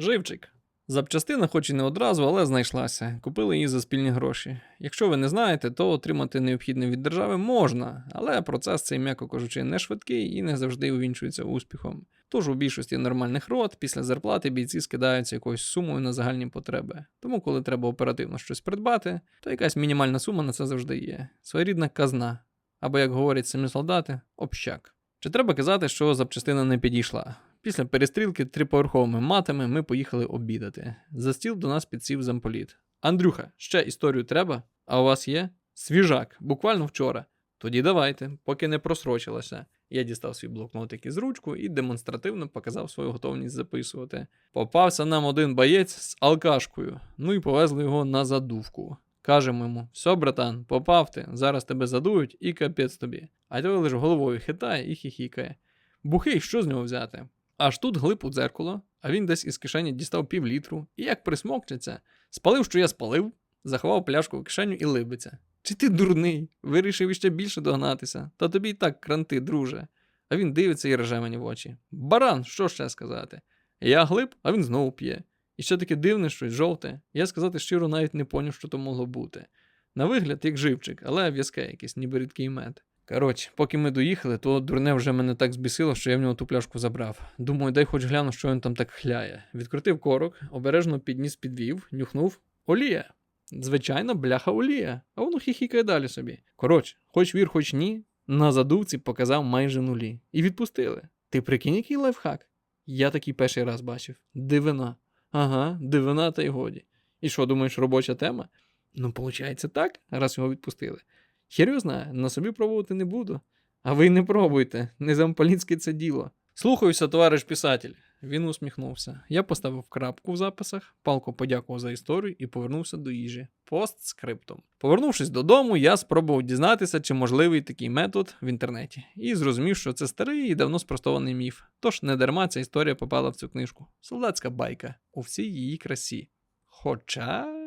Живчик. Запчастина, хоч і не одразу, але знайшлася. Купили її за спільні гроші. Якщо ви не знаєте, то отримати необхідне від держави можна, але процес цей, м'яко кажучи, не швидкий і не завжди увінчується успіхом. Тож у більшості нормальних рот після зарплати бійці скидаються якоюсь сумою на загальні потреби. Тому, коли треба оперативно щось придбати, то якась мінімальна сума на це завжди є. Своєрідна казна. Або, як говорять самі солдати, общак. Чи треба казати, що запчастина не підійшла? Після перестрілки триповерховими матами ми поїхали обідати. За стіл до нас підсів замполіт. Андрюха, ще історію треба? А у вас є? Свіжак, буквально вчора. Тоді давайте, поки не просрочилася. Я дістав свій блокнотик із ручку і демонстративно показав свою готовність записувати. Попався нам один боєць з алкашкою, ну і повезли його на задувку. Кажемо йому: все, братан, попав ти, зараз тебе задують і капець тобі. А той лише головою хитає і хіхікає. Бухий, що з нього взяти? Аж тут глиб у дзеркало, а він десь із кишені дістав півлітру, і як присмокчеться, спалив, що я спалив, заховав пляшку в кишеню і либиться. Чи ти дурний? Вирішив іще більше догнатися, та тобі і так кранти, друже. А він дивиться і реже мені в очі. Баран, що ще сказати? Я глиб, а він знову п'є. І ще таке дивне щось жовте. Я сказати щиро навіть не поняв, що то могло бути. На вигляд, як живчик, але в'язке якесь, ніби рідкий мед. Коротше, поки ми доїхали, то дурне вже мене так збісило, що я в нього ту пляшку забрав. Думаю, дай хоч гляну, що він там так хляє. Відкрутив корок, обережно підніс підвів, нюхнув. Олія. Звичайно, бляха олія, а воно хіхікає далі собі. Коротше, хоч вір, хоч ні, на задувці показав майже нулі. І відпустили. Ти прикинь, який лайфхак? Я такий перший раз бачив. Дивина. Ага, дивина та й годі. І що, думаєш, робоча тема? Ну, виходить, так, раз його відпустили. Хер його на собі пробувати не буду. А ви не пробуйте, не замполіцьке це діло. Слухаюся, товариш писатель. Він усміхнувся. Я поставив крапку в записах, палко подякував за історію і повернувся до їжі. Постскриптом. Повернувшись додому, я спробував дізнатися, чи можливий такий метод в інтернеті, і зрозумів, що це старий і давно спростований міф. Тож не дарма ця історія попала в цю книжку. Солдатська байка у всій її красі. Хоча.